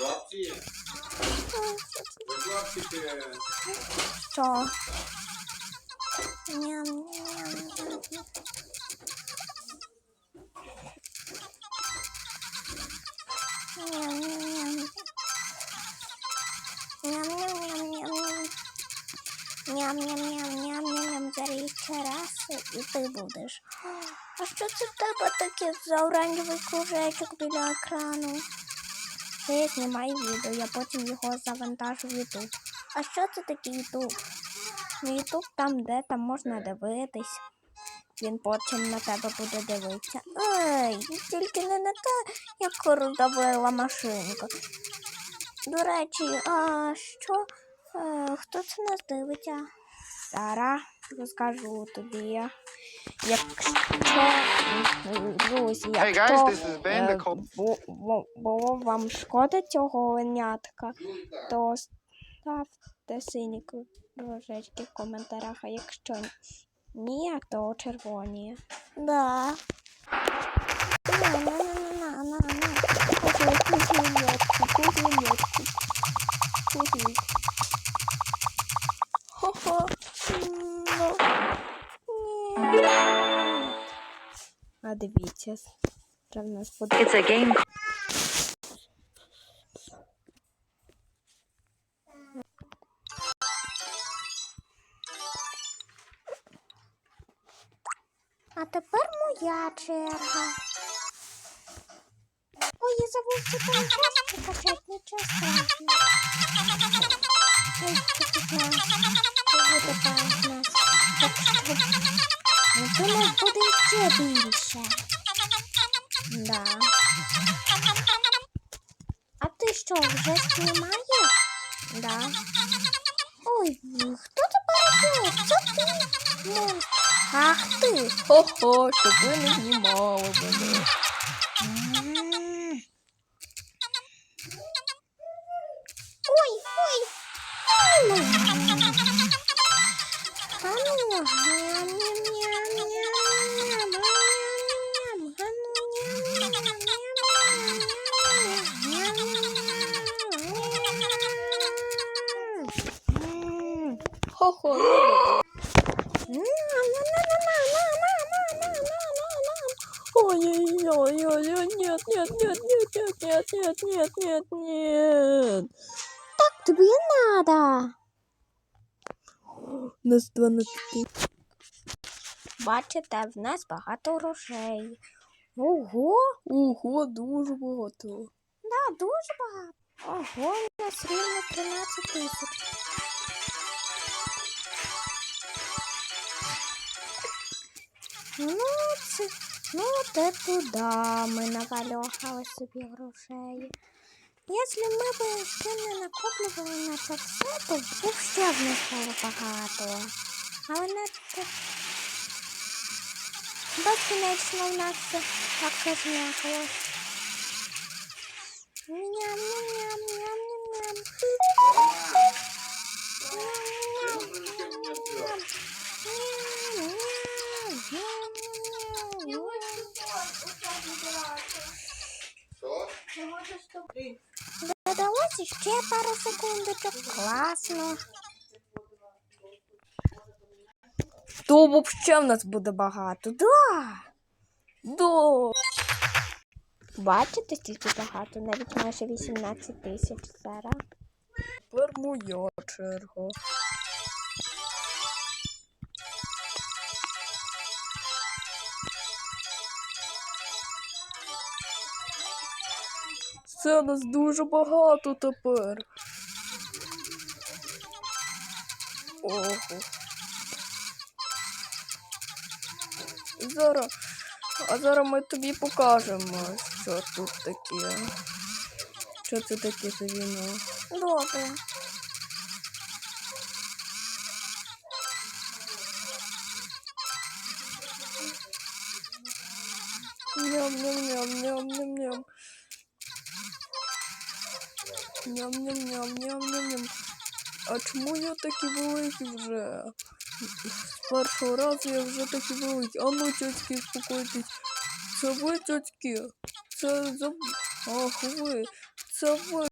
Łapcie je. Łapcie się. Co? Niam, niam, niam. Niam, niam. Niam, niam, niam, niam. Niam, niam, niam, niam, niam. Biorę jeszcze raz i ty budysz. A jeszcze co trzeba takie z oranżowy kurzeczek byle ekranu. Це я знімаю відео, я потім його завантажу в YouTube. А що це таке YouTube? Ну, Ютуб там, де там можна дивитись. Він потім на тебе буде дивитися. Ей, тільки не на те, як роздавила машинка. До речі, а що? Е, хто це нас дивиться? Зараз розкажу тобі. Якщо, Hey guys, this is Ben, the е, co- бу- бу- було вам шкода цього ленятка, то ставте сині кружечки в коментарях, а якщо ні, то червоні. Да. Кузіньочки, А дивіться, що в нас буде. It's a game А тепер моя черга. Ой, я забув це там нічого страшного. Ой, що тут нас? Що буде там нас? Ну, то нас буде ще більше. Да. А ти що, вже знімаєш? Да. Ой, хто перейшов? Це ти? Ну, Ах ти! Хо-хо, щоб ви не знімали мене. Ой, ой. А ну, ням-ням-ням-ням-ням-ням. Ой-ой-ой-ой, нет, нет, нет, нет, нет, нет, нет, нет, нет, нет. Так тобі надо. Нас 12. Бачите, в нас багато грошей. Ого, ого, дуже багато. Да, дуже багато. Ого, у нас рівно 13 тисяч. Ну, це, ну, те туди ми навальохали собі грошей. Якщо ми б ще не накоплювали на це все, то б ще в нас було багато. Але на це безкінечно в нас так все зм'якалось. Додалося ще пару секундочок. Класно. То взагалі в нас буде багато. Да. Да. Бачите, стільки багато, навіть майже 18 тисяч зараз. Тепер моя. Це нас дуже багато тепер. Ого. Зараз. А зараз ми тобі покажемо, що тут таке. Що це таке за віно. Добре. Ням-ням-ням-ням-ням-ням. Ням-ням-ням-ням-ням-ням. А чому я такий великий вже? З першого разу я вже такий великий. А ну, тьотьки, спокойтесь. Це ви, тьотьки? Це. Ах, ви. Це ви.